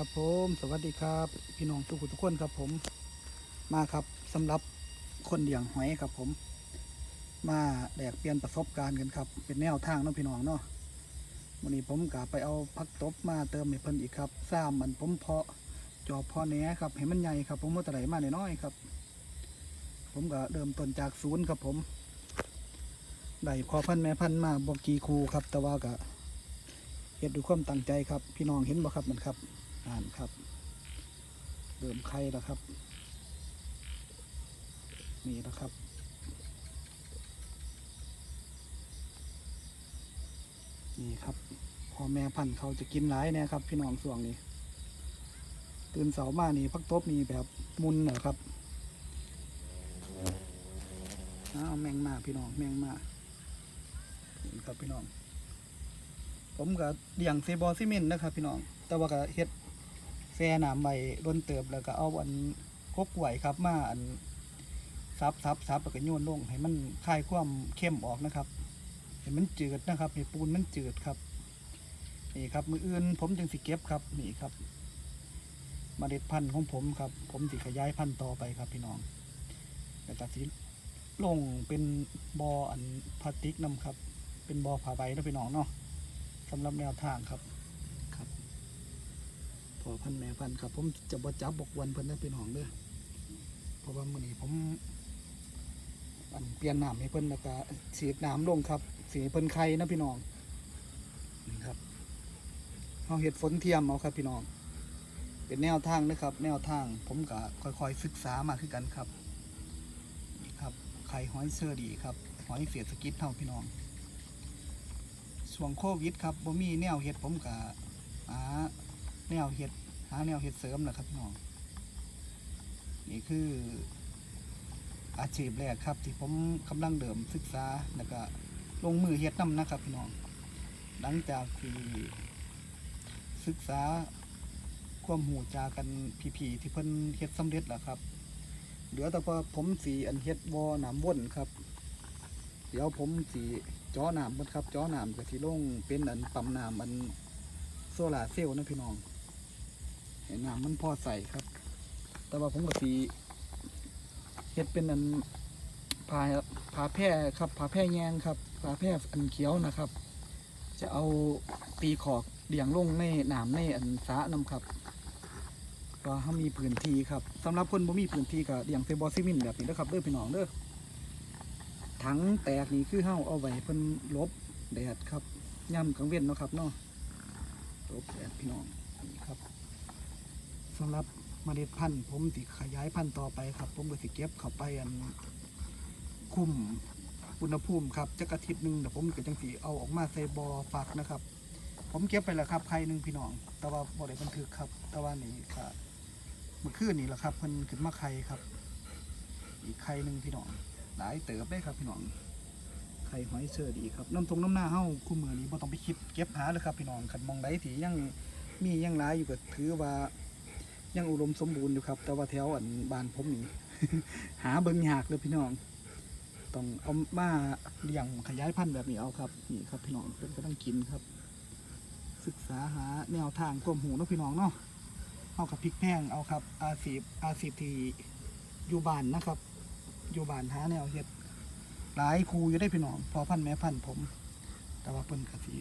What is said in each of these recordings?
ครับผมสวัสดีครับ พี่น้องทุกคนทุกคนครับผมมาครับสำหรับคนเลี้ยงหอยครับผม มาแดกเปลี่ยนประสบการณ์กันครับ เป็นแนวทางเนาะพี่น้องเนาะวันนี้ผมกะไปเอาพักตบมาเติมให้เพิ่นอีกครับซ้ำมันผมเพาะจอบพอแหนครับให้มันใหญ่ครับ ผมเมื่อตะไหลมาน้อยๆครับ ผมก็เริ่มต้นจากศูนย์ครับผมได้พอพันแม่พันมาบกี่คูครับ แต่ว่าก็เฮ็ดด้วยความตั้งใจครับ พี่น้องเห็นบ่ครับมันครับ อ่านครับ เริ่มไข่แล้วครับ นี่นะครับ นี่ครับพ่อแม่พันธุ์เขาจะกินหลายนะครับ พี่น้องส่วงนี้ ตื่นเสามานี่พักตบนี่แบบมุนเหรอครับอ้าวแมงมาพี่น้องแมงมาครับพี่น้อง ผมก็เลี้ยงเซบอซิเมนนะครับ พี่น้อง แต่ว่าก็เฮ็ด แซ่น้ำใบร่นเติบแล้วก็เอาอันคกไหวครับมาอันซับซับซับแล้วก็โยนลงให้มันคลายความเข้มออกนะครับให้มันจืดนะครับให้ปูนมันจืดครับนี่ครับมืออื่นผมจึงสิเก็บครับนี่ครับมเมล็ดพันธุ์ของผมครับ ผมสิขยายพันธุ์ต่อไปครับพี่น้องแล้วก็สิลงเป็นบออันพลาสติกนํครับ เป็นบอผ้าใบนะพี่น้องเนาะสำหรับแนวทางครับ อพันแม่พันครับ ผมจะบ่จับบอกวันเพิ่นได้เป็นของเด้อเพราะว่ามื้อนี้ผมอันเปลี่ยนน้ำให้เพิ่นแล้วก็ฉีดน้ำลงครับ สีเพิ่นไข่นะพี่น้องนี่ครับเฮาเฮ็ดฝนเทียมเอาครับ พี่น้อง เป็นแนวทางนะครับ แนวทางผมก็ค่อยๆศึกษามาคือกันครับนี่ครับไข่หอยเชอรี่ครับหอยเสียสกิดเท่าพี่น้องช่วงโควิดครับบ่มีแนวเฮ็ดผมก็หา แนวเห็ดหาแนวเห็ดเสริมนะครับพี่น้องนี่คืออาชีพแรกครับ ที่ผมกำลังเดิมศึกษาแล้วก็ลงมือเฮ็ดนํนะครับพี่น้อง หลังจากที่ศึกษาความหูจากันพี่ๆที่เพิ่นเฮ็ดสำเร็จแล้วครับเหลือแต่พอผมสีอันเฮ็ดวอหนามว่นครับ เดี๋ยวผมสีจ้อหนามมันครับจ้อหนามกับสีลงเป็นอันปั๊มน้ำอันโซลาเซลล์นะพี่น้อง เห็นน้ำมันพอใส่ครับ แต่ว่าผมกับสีเฮ็ดเป็นอันผาผาแพร่ครับผาแพร่แยงครับผาแพร่อันเขียวนะครับ จะเอาตีขอกเดี่ยงลงในน้ำในอันสะน้ำครับก็เขามีพื้นที่ครับสำหรับคนบ่มีพื้นที่ก็เดี่ยงเซบอซิมินแบบนี้นะครับเด้อพี่น้องเด้อถังแตกนี่คือเฮาเอาไว้เพิ่นลบแดดครับย่ำกลางเว้นเนาะครับเนาะโอเคพี่น้องนี่ครับ สำหรับเมล็ดพันธุ์ผมติขยายพันธุ์ต่อไปครับ ผมก็สิเก็บเข้าไปอันคุมอุณหภูมิครับจักอาทิตย์หนึ่งเดี๋ยวผมก็จังสีเอาออกมาใส่บอฝักนะครับ ผมเก็บไปแล้วครับไข่หนึ่งพี่น้อง แต่ว่าบ่ได้บันทึกครับ แต่ว่านี่ก็เมื่อคืนนี่แหละครับเพิ่นขึ้นมาไข่ครับ อีกไข่หนึ่งพี่น้อง หลายเติบได้ครับพี่น้องไข่หอยเชอดีครับน้ำทงน้ำหน้าเฮ้าคู่มือนี้บ่ต้องไปคิดเก็บหาเลยครับพี่น้องขันมองได้ที่ยังมียังหลายอยู่ก็ถือว่า ยังอุดมสมบูรณ์อยู่ครับ แต่ว่าแถวอันบานผมนี่ หาเบิ่งยากเลยพี่น้อง ต้องเอามาเลี้ยงขยายพันธุ์แบบนี้เอาครับ นี่ครับพี่น้องเพิ่นก็ต้องกินครับ ศึกษาหาแนวทางความหูเนาะพี่น้องเนาะเอากับพริกแพงเอาครับ อาชีพอาชีพที่อยู่บ้านนะครับ อยู่บ้านหาแนวเฮ็ดหลายครูอยู่ได้พี่น้องพอพันธ์แม่พันธุ์ผม แต่ว่าเพิ่นกะสิ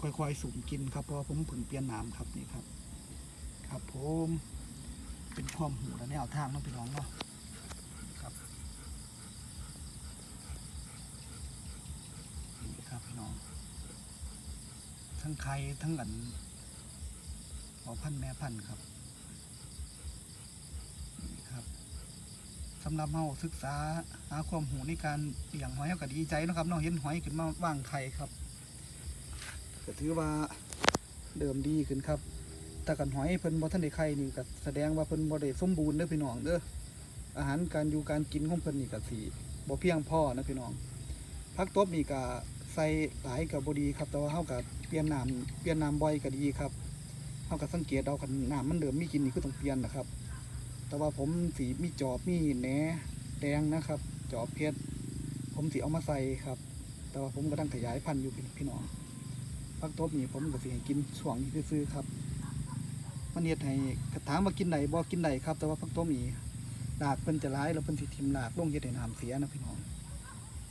ค่อยๆสุ่มกินครับเพราะผมเพิ่งเปลี่ยนน้ำครับนี่ครับ ครับผม เป็นความหูและแนวทางเนาะพี่น้องเนาะครับนี่ครับพี่น้อง ทั้งไข่ทั้งอันพอพันแม่พันครับนี่ครับสำหรับเฮาศึกษาหาความหูในการเลี้ยงหอยก็ดีใจนะครับเนาะเห็นหอยขึ้นมาว่างไข่ครับก็ถือว่าเดิมดีขึ้นครับ ถ้ากันหอยเพิ่นบ่ทันได้ไข่นี่ก็แสดงว่าเพิ่นบ่ได้สมบูรณ์เด้อพี่น้องเด้ออาหารการอยู่การกินของเพิ่นนี่ก็สิบ่เพียงพอนะพี่น้องผักตบนี่ก็ใส่หลายก็บ่ดีครับ แต่ว่าเฮาก็เปลี่ยนน้ำเปลี่ยนน้ำบ่อยก็ดีครับเฮาก็สังเกตเอาคันน้ำมันเดิมมีกินนี่คือต้องเปลี่ยนนะครับ แต่ว่าผมสีมีจอบมีแหนแดงนะครับ จอบเพชรผมสีเอามาใส่ครับ แต่ว่าผมก็ตั้งขยายพันธุ์อยู่พี่น้องพักตบนี่ผมก็สีให้กินช่วงนี้ซื้อๆครับ มันเฮ็ดให้กระถามว่ากินได้บ่กินได้ครับ แต่ว่าพักต้มนี่รากเพิ่นจะร้ายแล้วเพิ่นสิทิ่มรากลงเฮ็ดให้น้ำเสียนะพี่น้อง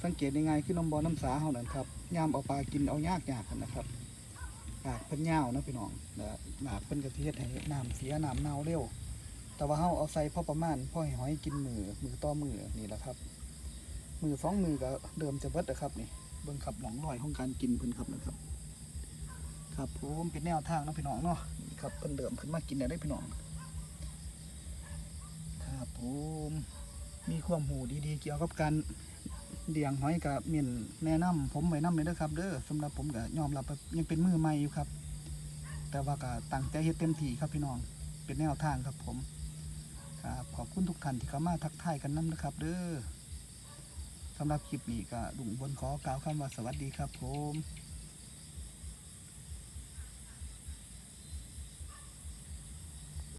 สังเกตยังไงคือน้ำบ่อน้ำสาเฮานั่นครับยามเอาปลากินเอายากยากกันนะครับรากเพิ่นยาวนะพี่น้องแล้วรากเพิ่นก็สิเฮ็ดให้น้ำเสียน้ำเน่าเร็วแต่ว่าเฮาเอาใส่พอประมาณพอให้หอยกินมือมือต่อมือนี่แหละครับ มือสองมือก็เดิมจะเบิดนะครับนี่เบิ่งครับหนองรอยของการกินเพิ่นครับนะครับ ครับผมเป็นแนวทางนะพี่น้องเนาะ ครับเพิ่นเดิมขึ้นมากินได้พี่น้องครับผมมีความหูดีๆ เกี่ยวกับการเลี้ยงหอยกับเมียนแนะนำผมไว้นำเลยนะครับ เด้อสำหรับผมก็ยอมรับว่ายังเป็นมือใหม่อยู่ครับ แต่ว่าก็ตั้งใจเฮ็ดเต็มที่ครับพี่น้องเป็นแนวทางครับผมครับขอบคุณทุกท่านที่เข้ามาทักทายกันนํนะครับ เด้อสำหรับคลิปนี้ก็ลุงบนขอกล่าวคำว่าสวัสดีครับผม